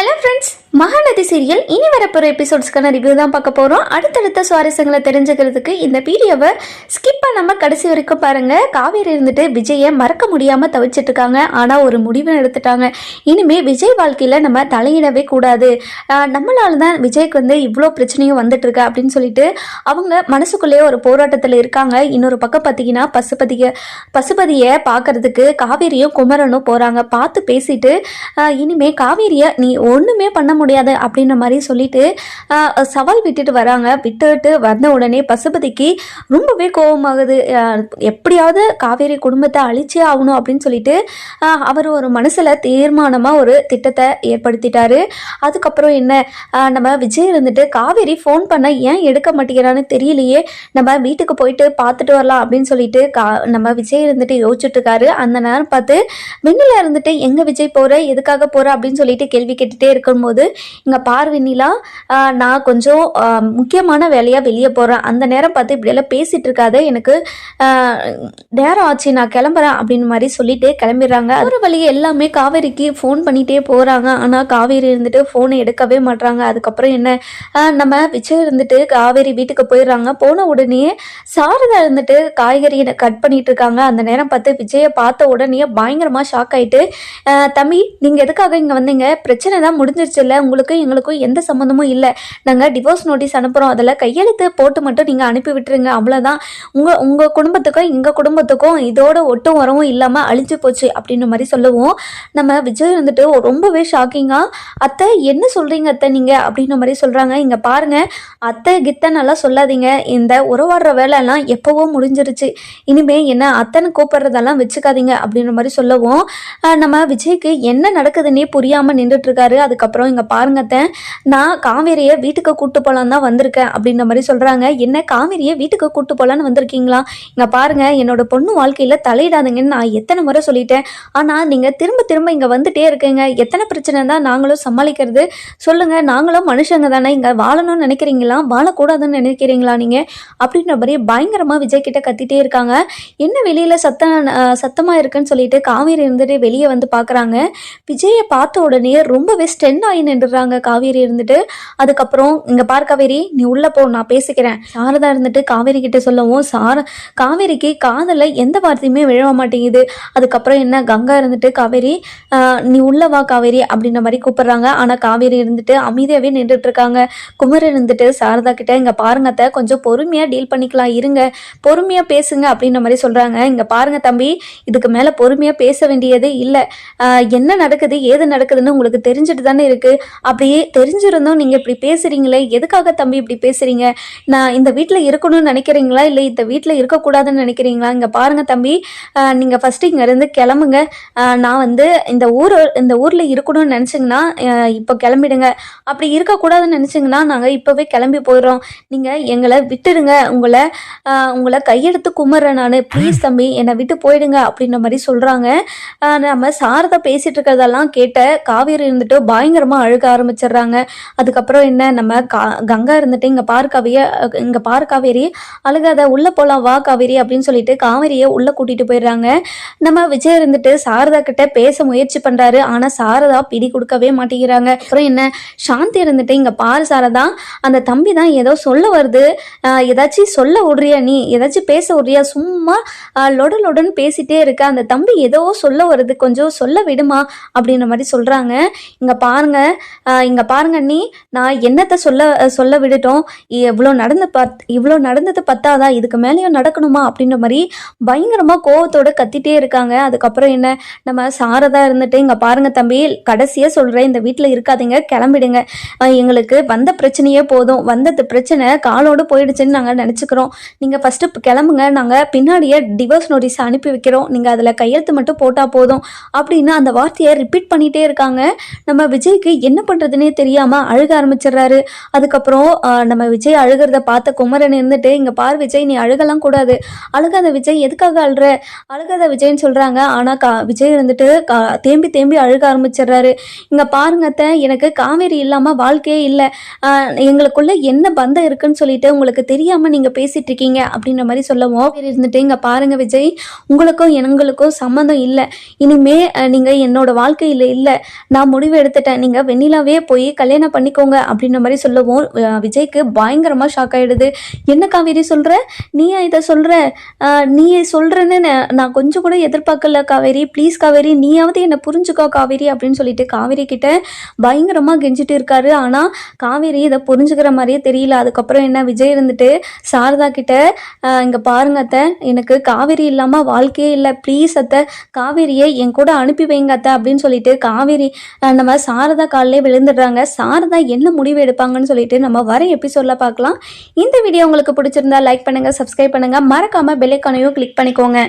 Hello friends Mahanadi serial இனி வரப்போகிற எபிசோட்ஸ்க்கான review தான் பார்க்க போகிறோம் அடுத்தடுத்த சுவாரஸ்யங்களை தெரிஞ்சுக்கிறதுக்கு இந்த வீடியோவை ஸ்கிப் பண்ணாமல் கடைசி வரைக்கும் பாருங்கள் காவேரி இருந்துட்டு விஜயை மறக்க முடியாமல் தவிச்சிட்ருக்காங்க. ஆனால் ஒரு முடிவு எடுத்துட்டாங்க. இனிமேல் விஜய் வாழ்க்கையில் நம்ம தலையிடவே கூடாது. நம்மளால தான் விஜய்க்கு வந்து இவ்வளோ பிரச்சனையும் வந்துட்டுருக்கு அப்படின்னு சொல்லிட்டு அவங்க மனசுக்குள்ளேயே ஒரு போராட்டத்தில் இருக்காங்க. இன்னொரு பக்கம் பார்த்தீங்கன்னா பசுபதியை பசுபதியை பார்க்கறதுக்கு காவேரியும் குமரனும் போகிறாங்க பார்த்து பேசிட்டு இனிமேல் காவேரியை நீ ஒன்றுமே பண்ண முடியாது அப்படின்ற மாதிரி சொல்லிட்டு சவால் விட்டுட்டு வராங்க. விட்டுட்டு வந்த உடனே பசுபதிக்கு ரொம்பவே கோபமாகுது எப்படியாவது காவேரி குடும்பத்தை அழிச்சே ஆகணும் அப்படின்னு சொல்லிட்டு அவர் ஒரு மனசில் தீர்மானமாக ஒரு திட்டத்தை ஏற்படுத்திட்டாரு. அதுக்கப்புறம் என்ன? நம்ம விஜய் இருந்துட்டு காவேரி ஃபோன் பண்ண ஏன் எடுக்க மாட்டேங்கிறான்னு தெரியலையே. நம்ம வீட்டுக்கு போயிட்டு பார்த்துட்டு வரலாம் அப்படின்னு சொல்லிட்டு கா நம்ம விஜய் இருந்துட்டு யோசிச்சுட்டு இருக்காரு. அந்த நேரம் பார்த்து மின்னில் இருந்துட்டு எங்கே விஜய் போகிற எதுக்காக போகிற அப்படின்னு சொல்லிட்டு கேள்வி கேட்டு கேட்டுட்டே இருக்கும்போது இங்கே பார்வினிலா நான் கொஞ்சம் முக்கியமான வேலையாக வெளியே போகிறேன் அந்த நேரம் பார்த்து இப்படியெல்லாம் பேசிகிட்டு இருக்காத. எனக்கு நேரம் ஆச்சு நான் கிளம்புறேன் அப்படின்னு மாதிரி சொல்லிட்டு கிளம்பிடுறாங்க. ஒரு வழி எல்லாமே காவேரிக்கு ஃபோன் பண்ணிகிட்டே போகிறாங்க ஆனால் காவேரி இருந்துட்டு ஃபோனை எடுக்கவே மாட்றாங்க. அதுக்கப்புறம் என்ன? நம்ம விஜய் இருந்துட்டு காவேரி வீட்டுக்கு போயிடுறாங்க. போன உடனே சாரதா இருந்துட்டு காய்கறியை கட் பண்ணிட்டு இருக்காங்க. அந்த நேரம் பார்த்து விஜயை பார்த்த உடனே பயங்கரமாக ஷாக் ஆகிட்டு தம்பி நீங்கள் எதுக்காக இங்கே வந்தீங்க? பிரச்சனை தான் முடிஞ்சிருச்சு இல்லை உங்களுக்கும் எங்களுக்கும் எந்த சம்மந்தமும் இல்லை. நாங்கள் டிவோர்ஸ் நோட்டீஸ் அனுப்புகிறோம் அதில் கையெழுத்து போட்டு மட்டும் நீங்கள் அனுப்பி விட்டுருங்க. அவ்வளோதான் உங்கள் உங்கள் குடும்பத்துக்கும் எங்கள் குடும்பத்துக்கும் இதோட ஒட்டும் வரவும் இல்லாமல் அழிஞ்சு போச்சு அப்படின்ற மாதிரி சொல்லுவோம். நம்ம விஜய் வந்துட்டு ரொம்பவே ஷாக்கிங்காக அத்தை என்ன சொல்கிறீங்க அத்தை நீங்கள் அப்படின்ற மாதிரி சொல்கிறாங்க இங்கே பாருங்கள் அத்தை கித்தனெல்லாம் சொல்லாதீங்க. இந்த உறவாடுற வேலையெல்லாம் எப்போவோ முடிஞ்சிருச்சு. இனிமேல் என்ன அத்தனை கூப்பிடுறதெல்லாம் வச்சுக்காதீங்க அப்படின்ற மாதிரி சொல்லவும். நம்ம விஜய்க்கு என்ன நடக்குதுன்னே புரியாமல் நின்றுட்டுருக்காரு சொல்கிறாரு அதுக்கப்புறம் இங்கே பாருங்கத்தேன் நான் காவேரியை வீட்டுக்கு கூப்பிட்டு போகலான்னு தான் வந்திருக்கேன் அப்படின்ற மாதிரி சொல்கிறாங்க என்ன காவேரியை வீட்டுக்கு கூப்பிட்டு போகலான்னு வந்திருக்கீங்களா? இங்கே பாருங்கள் என்னோட பொண்ணு வாழ்க்கையில் தலையிடாதீங்கன்னு நான் எத்தனை முறை சொல்லிட்டேன். ஆனால் நீங்கள் திரும்ப திரும்ப இங்கே வந்துட்டே இருக்கீங்க. எத்தனை பிரச்சனை தான் நாங்களும் சமாளிக்கிறது. சொல்லுங்கள் நாங்களும் மனுஷங்க தானே. இங்கே வாழணும்னு நினைக்கிறீங்களா? வாழக்கூடாதுன்னு நினைக்கிறீங்களா நீங்கள் அப்படின்ற மாதிரி பயங்கரமாக விஜய் கிட்ட கத்திட்டே இருக்காங்க. என்ன வெளியில் சத்தம் சத்தமாக இருக்குன்னு சொல்லிட்டு காவேரி இருந்துட்டு வெளியே வந்து பார்க்குறாங்க விஜயை பார்த்த உடனே ரொம்ப ரொம்பவே ஸ்டென் ஆகி நின்றுறாங்க காவேரி இருந்துட்டு அதுக்கப்புறம் இங்க பார் காவேரி நீ உள்ள போ நான் பேசிக்கிறேன். சாரதா இருந்துட்டு காவேரி கிட்ட சொல்லவும் சார காவேரிக்கு காதல எந்த வார்த்தையுமே விழ மாட்டேங்குது. அதுக்கப்புறம் என்ன கங்கா இருந்துட்டு காவேரி நீ உள்ளே வா காவேரி அப்படின்ற மாதிரி கூப்பிடுறாங்க. ஆனா காவேரி இருந்துட்டு அமைதியாவே நின்றுட்டு இருக்காங்க குமர் இருந்துட்டு சாரதா கிட்ட இங்க பாருங்கத்தை கொஞ்சம் பொறுமையா டீல் பண்ணிக்கலாம் இருங்க. பொறுமையா பேசுங்க அப்படின்ற மாதிரி சொல்றாங்க. இங்க பாருங்க தம்பி இதுக்கு மேல பொறுமையா பேச வேண்டியது இல்ல. என்ன நடக்குது ஏது நடக்குதுன்னு உங்களுக்கு தெரிஞ்சுட்டு தானே இருக்கு. அப்படியே தெரிஞ்சிருந்தும் நீங்க இப்படி பேசுறீங்களே எதுக்காக தம்பி இப்படி பேசுறீங்க? நான் இந்த வீட்டில் இருக்கணும்னு நினைக்கிறீங்களா? இல்லை இந்த வீட்டில் இருக்கக்கூடாதுன்னு நினைக்கிறீங்களா? இங்கே பாருங்க தம்பி. நீங்கள் ஃபஸ்ட்டு இங்கேருந்து இருந்து கிளம்புங்க. நான் வந்து இந்த ஊர் இந்த ஊரில் இருக்கணும்னு நினச்சிங்கன்னா இப்போ கிளம்பிடுங்க. அப்படி இருக்கக்கூடாதுன்னு நினச்சிங்கன்னா நாங்கள் இப்போவே கிளம்பி போயிடுறோம். நீங்கள் எங்களை விட்டுடுங்க. உங்களை உங்களை கையெடுத்து கும்பிட்றேன் நான். ப்ளீஸ் தம்பி என்னை விட்டு போயிடுங்க அப்படின்ற மாதிரி சொல்கிறாங்க நம்ம சாரதா பேசிகிட்டு இருக்கிறதெல்லாம் கேட்ட காவேரி இருந்துட்டு பயங்கரமாக அழுக ஆரம்பிச்சிடுறாங்க. அதுக்கப்புறம் என்ன நம்ம கா கங்கா இருந்துட்டு இங்கே பார்க்காவிய இங்கே பார்க்காவேரி காவேரி அழுகாத உள்ளே போகலாம் வா காவேரி அப்படின்னு சொல்லிட்டு காவேரியை உள்ளே கூட்டிகிட்டு போயிடுறாங்க. நம்ம விஜய் இருந்துட்டு சாரதா கிட்ட பேச முயற்சி பண்ணுறாரு ஆனால் சாரதா பிடி கொடுக்கவே மாட்டேங்கிறாங்க. அப்புறம் என்ன சாந்தி இருந்துட்டு இங்கே பாரு சாரதா அந்த தம்பி தான் ஏதோ சொல்ல வருது. ஏதாச்சும் சொல்ல விடுறியா நீ? ஏதாச்சும் பேச விடுறியா? சும்மா ஆஹ் லொட லொடன்னு பேசிட்டே இருக்க. அந்த தம்பி ஏதோ சொல்ல வருது. கொஞ்சம் சொல்ல விடுமா? அப்படின்ற மாதிரி சொல்கிறாங்க இங்கே பாருங்க இங்கே பாருங்க நீ நான் என்னத்தை சொல்ல சொல்ல விடட்டும் இவ்வளோ நடந்து பத் இவ்வளோ நடந்தது பத்தாதா? இதுக்கு மேலேயும் நடக்கணுமா? அப்படின்ற மாதிரி பயங்கரமாக கோவத்தோடு கத்திட்டே இருக்காங்க. அதுக்கப்புறம் என்ன? நம்ம சாரதா இருந்துட்டு இங்கே பாருங்க தம்பி கடைசியாக சொல்கிறேன் இந்த வீட்டில் இருக்காதீங்க கிளம்பிடுங்க. எங்களுக்கு வந்த பிரச்சனையே போதும். வந்தது பிரச்சனை காலோடு போயிடுச்சுன்னு நாங்கள் நினச்சிக்கிறோம். நீங்கள் ஃபஸ்ட்டு கிளம்புங்க. நாங்கள் பின்னாடியே டிவோர்ஸ் நோட்டீஸ் அனுப்பி வைக்கிறோம். நீங்கள் அதில் கையெழுத்து மட்டும் போட்டால் போதும். அப்படின்னு அந்த வார்த்தையை ரிப்பீட் பண்ணிகிட்டே இருக்காங்க. நம்ம விஜய்க்கு என்ன பண்ணுறதுனே தெரியாமல் அழுக ஆரம்பிச்சிடுறாரு. அதுக்கப்புறம் நம்ம விஜய் அழுகிறத பார்த்த குமரன் இருந்துட்டு இங்கே பார் விஜய் நீ அழுகலாம் கூடாது. அழுகாத விஜய் எதுக்காக அழுற? அழுகாத விஜய்ன்னு சொல்கிறாங்க ஆனால் கா விஜய் இருந்துட்டு கா தேம்பி தேம்பி அழுக ஆரம்பிச்சிடுறாரு. இங்கே பாருங்கத்த எனக்கு காவேரி இல்லாமல் வாழ்க்கையே இல்லை. எங்களுக்குள்ள என்ன பந்தம் இருக்குன்னு சொல்லிட்டு உங்களுக்கு தெரியாமல் நீங்கள் பேசிகிட்டு இருக்கீங்க அப்படின்ற மாதிரி சொல்லவும் இருந்துட்டு இங்கே பாருங்க விஜய் உங்களுக்கும் எங்களுக்கும் சம்மந்தம் இல்லை. இனிமே நீங்கள் என்னோட வாழ்க்கையில் இல்லை. நான் முடிவு எடுத்துட்டேன். நீங்கள் வெண்ணிலாவே போய் கல்யாணம் பண்ணிக்கோங்க அப்படின்ற மாதிரி சொல்லவும் விஜய்க்கு பயங்கரமாக ஷாக் ஆகிடுது என்ன காவேரி சொல்கிற நீயா இதை சொல்கிற நீ சொல்கிறேன்னு நான் கொஞ்சம் கூட எதிர்பார்க்கல காவேரி. ப்ளீஸ் காவேரி நீயாவது என்னை புரிஞ்சுக்கோ காவேரி அப்படின்னு சொல்லிட்டு காவேரி கிட்ட பயங்கரமாக கெஞ்சிட்டு இருக்காரு. ஆனால் காவேரி இதை புரிஞ்சுக்கிற மாதிரியே தெரியல. அதுக்கப்புறம் என்ன விஜய் இருந்துட்டு சாரதா கிட்ட இங்கே பாருங்க அத்தை எனக்கு காவேரி இல்லாமல் வாழ்க்கையே இல்லை. ப்ளீஸ் அத்தை காவேரியை என் கூட அனுப்பி வைங்க அத்தை அப்படின்னு சொல்லிட்டு காவேரி நம்ம நம்ம சாரதா காலிலே விழுந்துடுறாங்க. சாரதா என்ன முடிவு எடுப்பாங்கன்னு சொல்லிட்டு நம்ம வர எபிசோட்ல பார்க்கலாம். இந்த வீடியோ உங்களுக்கு பிடிச்சிருந்தா லைக் பண்ணுங்க சப்ஸ்கிரைப் பண்ணுங்க. மறக்காம பெல்லைக்கானையும் கிளிக் பண்ணிக்கோங்க.